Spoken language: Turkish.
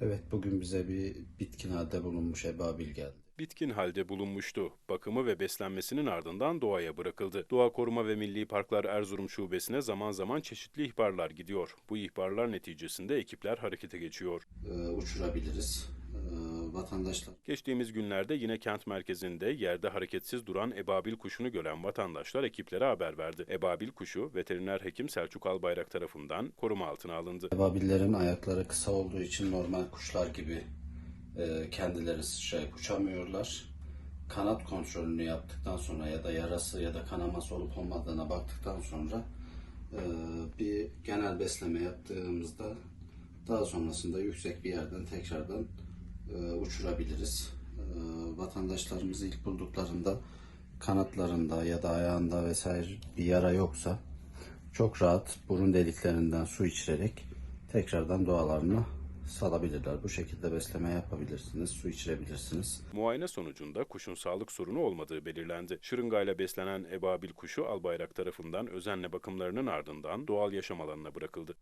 Evet bugün bize bir bitkin halde bulunmuş ebabil geldi. Bitkin halde bulunmuştu. Bakımı ve beslenmesinin ardından doğaya bırakıldı. Doğa Koruma ve Milli Parklar Erzurum Şubesi'ne zaman zaman çeşitli ihbarlar gidiyor. Bu ihbarlar neticesinde ekipler harekete geçiyor. Ee, uçurabiliriz. Ee, vatandaşlar Geçtiğimiz günlerde yine kent merkezinde yerde hareketsiz duran ebabil kuşunu gören vatandaşlar ekiplere haber verdi. Ebabil kuşu veteriner hekim Selçuk Albayrak tarafından koruma altına alındı. ebabillerin ayakları kısa olduğu için normal kuşlar gibi e, kendileri sıçrayıp uçamıyorlar. Kanat kontrolünü yaptıktan sonra ya da yarası ya da kanaması olup olmadığına baktıktan sonra e, bir genel besleme yaptığımızda daha sonrasında yüksek bir yerden tekrardan e, uçurabiliriz. E, vatandaşlarımız ilk bulduklarında kanatlarında ya da ayağında vesaire bir yara yoksa çok rahat burun deliklerinden su içirerek tekrardan doğalarını salabilirler. Bu şekilde besleme yapabilirsiniz, su içirebilirsiniz. Muayene sonucunda kuşun sağlık sorunu olmadığı belirlendi. Şırıngayla beslenen ebabil kuşu Albayrak tarafından özenle bakımlarının ardından doğal yaşam alanına bırakıldı.